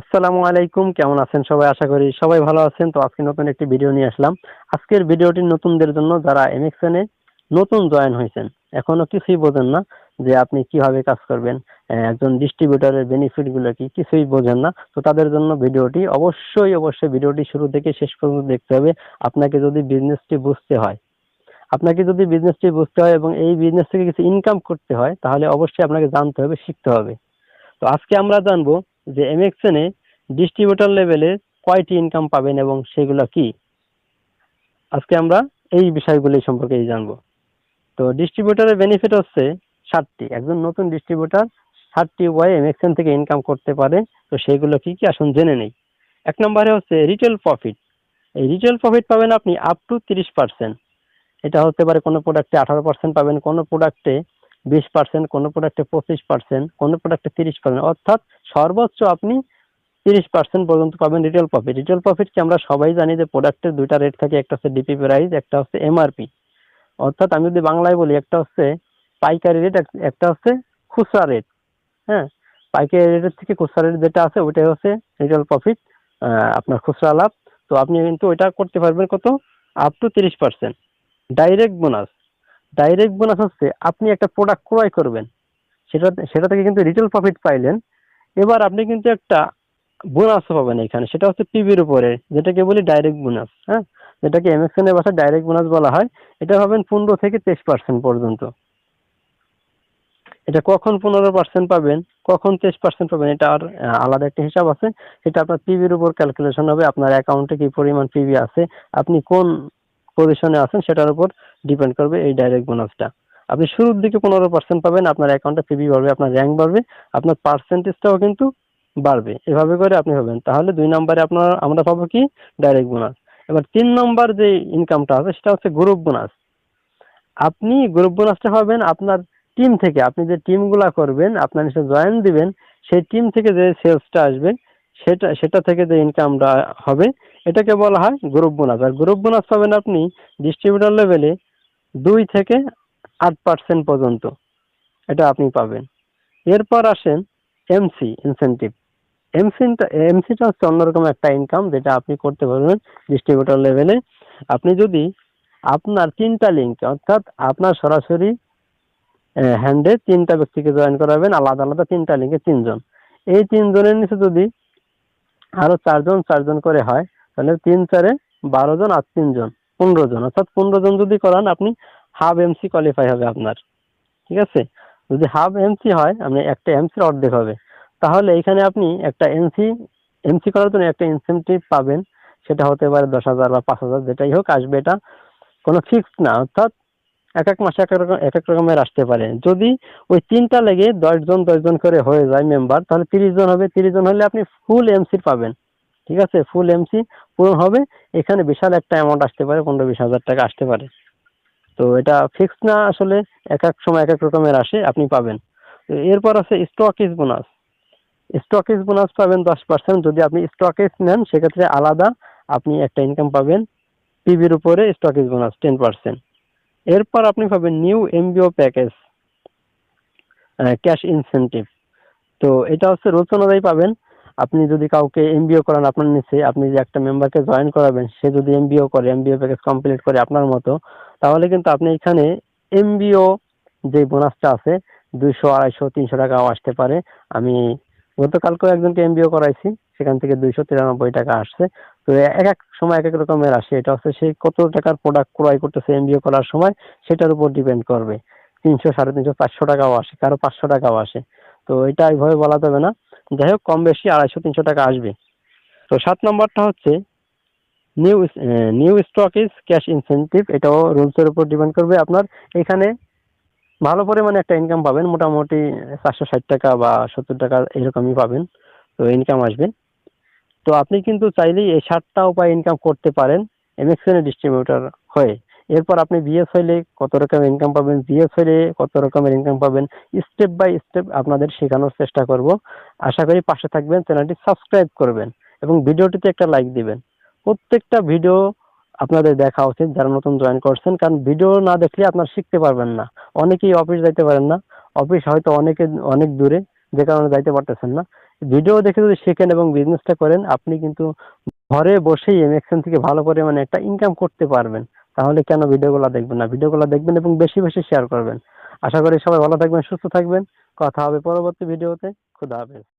আসসালামু আলাইকুম, কেমন আছেন সবাই? আশা করি সবাই ভালো আছেন। তো আজকে নতুন একটি ভিডিও নিয়ে আসলাম। আজকের ভিডিওটি নতুনদের জন্য যারা এমএক্সএনে নতুন জয়েন হয়েছেন, এখনও কিছুই বোঝেন না যে আপনি কীভাবে কাজ করবেন একজন ডিস্ট্রিবিউটরের বেনিফিটগুলো কি, কিছুই বোঝেন না। তো তাদের জন্য ভিডিওটি অবশ্যই অবশ্যই ভিডিওটি শুরু থেকে শেষ পর্যন্ত দেখতে হবে। আপনাকে যদি বিজনেসটি বুঝতে হয়, আপনাকে যদি বিজনেসটি বুঝতে হয় এবং এই বিজনেস থেকে কিছু ইনকাম করতে হয়, তাহলে অবশ্যই আপনাকে জানতে হবে, শিখতে হবে। তো আজকে আমরা জানব যে এমএক্সএনে ডিস্ট্রিবিউটর লেভেলে কয়টি ইনকাম পাবেন এবং সেগুলো কি? আজকে আমরা এই বিষয়গুলি সম্পর্কে জানব। তো ডিস্ট্রিবিউটরের বেনিফিট হচ্ছে ষাটটি। একজন নতুন ডিস্ট্রিবিউটর ষাটটি ওয়াই এমএক্সএন থেকে ইনকাম করতে পারে। তো সেগুলো কি কি আসুন জেনে নেই। এক নম্বরে হচ্ছে রিটেল প্রফিট এই রিটেল প্রফিট পাবেন আপনি আপ টু তিরিশ পার্সেন্ট এটা হতে পারে কোনো প্রোডাক্টে আঠারো পার্সেন্ট পাবেন, কোনো প্রোডাক্টে বিশ পার্সেন্ট কোনো প্রোডাক্টে পঁচিশ পার্সেন্ট কোনো প্রোডাক্টে তিরিশ পার্সেন্ট অর্থাৎ সর্বোচ্চ আপনি তিরিশ পার্সেন্ট পর্যন্ত পাবেন রিটেল প্রফিট রিটেল প্রফিট কি আমরা সবাই জানি যে প্রোডাক্টের দুইটা রেট থাকে, একটা হচ্ছে ডিপি প্রাইস একটা হচ্ছে এমআরপি অর্থাৎ আমি যদি বাংলায় বলি, একটা হচ্ছে পাইকারি রেট একটা হচ্ছে খুচরা রেট হ্যাঁ? পাইকারি রেটের থেকে খুচরা রেট যেটা আছে, ওইটাই হচ্ছে রিটেল প্রফিট আপনার খুচরা লাভ। তো আপনি কিন্তু ওইটা করতে পারবেন কত? আপ টু তিরিশ percent direct bonus direct bonus হচ্ছে আপনি একটা প্রোডাক্ট ক্রয় করবেন। সেটা সেটা থেকে কিন্তু রিটেল প্রফিট পাইলেন। এবার আপনি কিন্তু একটা বোনাসও পাবেন এখানে। সেটা হচ্ছে পিবির উপরে, যেটাকে বলি ডাইরেক্ট বোনাস হ্যাঁ? যেটাকে এমএক্সএন এর ভাষায় ডাইরেক্ট বোনাস বলা হয়। এটা পাবেন পনেরো থেকে তেইশ পার্সেন্ট পর্যন্ত। এটা কখন পনেরো পার্সেন্ট পাবেন, কখন তেইশ পার্সেন্ট পাবেন, এটা আর আলাদা একটা হিসাব আছে। সেটা আপনার পিবির উপর ক্যালকুলেশন হবে, আপনার অ্যাকাউন্টে কি পরিমাণ পিবি আছে, আপনি কোন পজিশনে আছেন, সেটার উপর ডিপেন্ড করবে এই ডাইরেক্ট বোনাসটা। আপনি শুরুর দিকে পনেরো পার্সেন্ট পাবেন, আপনার অ্যাকাউন্টে পিবি বাড়বে, আপনার র্যাঙ্ক বাড়বে, আপনার পার্সেন্টেজটাও কিন্তু বাড়বে। এভাবে করে আপনি হবেন। তাহলে দুই নম্বরে আপনার, আমরা পাবো কি? ডাইরেক্ট বোনাস এবার তিন নম্বর যে ইনকামটা আছে, সেটা হচ্ছে গ্রুপ বোনাস আপনি গ্রুপ বোনাসটা পাবেন আপনার টিম থেকে। আপনি যে টিমগুলা করবেন, আপনার নিচে জয়েন দিবেন, সেই টিম থেকে যে সেলসটা আসবে, সেটা সেটা থেকে যে ইনকামটা হবে, এটাকে বলা হয় গ্রুপ বোনাস আর গ্রুপ বোনাস পাবেন আপনি ডিস্ট্রিবিউটর লেভেলে দুই থেকে আট পার্সেন্ট পর্যন্ত। এটা আপনি পাবেন। এরপর আসেন এমসি ইনসেন্টিভ এমসিটা এমসিটা হচ্ছে অন্যরকম একটা ইনকাম যেটা আপনি করতে পারবেন ডিস্ট্রিবিউটর লেভেলে আপনি যদি আপনার তিনটা লিঙ্ক অর্থাৎ আপনার সরাসরি হ্যান্ডে তিনটা ব্যক্তিকে জয়েন করাবেন, আলাদা আলাদা তিনটা লিঙ্কে তিনজন। এই তিনজনের নিচে যদি আরও চারজন চারজন করে হয়, তাহলে তিন চারে বারো জন আর তিনজন, পনেরো জন। অর্থাৎ পনেরো জন যদি করান, আপনি হাফ এমসি কোয়ালিফাই হবে আপনার। ঠিক আছে? যদি হাফ এমসি হয়, আপনি একটা এমসির অর্ধেক হবে। তাহলে এখানে আপনি একটা এমসি এমসি করার জন্য একটা ইনসেন্টিভ পাবেন। সেটা হতে পারে দশ হাজার বা পাঁচ হাজার, যেটাই হোক, আসবে এটা। কোনো ফিক্সড না, অর্থাৎ এক এক মাসে এক এক রকম এক এক রকমের আসতে পারে। যদি ওই তিনটা লেগে দশজন দশজন করে হয়ে যায় মেম্বার তাহলে তিরিশ জন হবে। তিরিশ জন হলে আপনি ফুল এমসির পাবেন। ঠিক আছে? ফুল এমসি পূরণ হবে। এখানে বিশাল একটা অ্যামাউন্ট আসতে পারে, পনেরো বিশ হাজার টাকা আসতে পারে। তো এটা ফিক্সড না, আসলে এক এক সময় এক এক রকমের আসে, আপনি পাবেন। এরপর আছে স্টকিস বোনাস স্টকিস বোনাস পাবেন দশ পার্সেন্ট যদি আপনি স্টকিস নেন, সেক্ষেত্রে আলাদা আপনি একটা ইনকাম পাবেন। পিবির উপরে স্টকিস বোনাস টেন পার্সেন্ট এরপর আপনি পাবেন new MBO package cash incentive তো এটা হচ্ছে রোজ অনুযায়ী পাবেন। আপনি যদি কাউকে এমবিও করান আপনার নিচে, আপনি যে একটা মেম্বারকে জয়েন করাবেন, সে যদি এমবিও করে এমবিও প্যাকেজ কমপ্লিট করে আপনার মতো তাহলে কিন্তু আপনি এখানে এমবিও যে বোনাসটা আছে, দুইশো, আড়াইশো, তিনশো টাকাও আসতে পারে। আমি গতকালকেও একজনকে এমবিও করাইছি, সেখান থেকে দুইশো তিরানব্বই টাকা আসছে। তো এক এক সময় এক এক রকমের আসে। এটা হচ্ছে সে কত টাকার প্রোডাক্ট ক্রয় করতেছে এমবিও করার সময়, সেটার উপর ডিপেন্ড করবে। তিনশো, সাড়ে তিনশো, চারশো টাকাও আসে, কারও পাঁচশো টাকাও আসে। তো এটা এইভাবে বলা যাবে না। যাই হোক, কম বেশি আড়াইশো, তিনশো টাকা আসবে। তো সাত নম্বরটা হচ্ছে new new stock is cash incentive এটাও রুলসের উপর ডিপেন্ড করবে। আপনার এখানে ভালো পরিমাণে একটা ইনকাম পাবেন, মোটামুটি চারশো ষাট টাকা বা সত্তর টাকা এরকমই পাবেন। তো ইনকাম আসবে। তো আপনি কিন্তু চাইলেই এই ষাটটা উপায় ইনকাম করতে পারেন এমএক্সএন ডিস্ট্রিবিউটার হয়ে। এরপর আপনি বিএস হইলে কত রকমের ইনকাম পাবেন বিএস হইলে কত রকমের ইনকাম পাবেন স্টেপ বাই স্টেপ আপনাদের শেখানোর চেষ্টা করব। আশা করি পাশে থাকবেন চ্যানেলটি সাবস্ক্রাইব করবেন এবং ভিডিওটিতে একটা লাইক দিবেন। প্রত্যেকটা ভিডিও আপনাদের দেখা উচিত যারা নতুন জয়েন করছেন। কারণ ভিডিও না দেখলে আপনারা শিখতে পারবেন না। অনেকেই অফিস যাইতে পারেন না। অফিস হয়তো অনেকে, অনেক দূরে, যে কারণে যাইতে পারতেছেন না। ভিডিও দেখে যদি শেখেন এবং বিজনেসটা করেন, আপনি কিন্তু ঘরে বসেই এমএক্সএন থেকে ভালো পরিমাণে একটা ইনকাম করতে পারবেন। তাহলে কেন ভিডিওগুলো দেখবেন না? ভিডিওগুলো দেখবেন এবং বেশি বেশি শেয়ার করবেন। আশা করি সবাই ভালো থাকবেন, সুস্থ থাকবেন। কথা হবে পরবর্তী ভিডিওতে খুদা হাফেজ।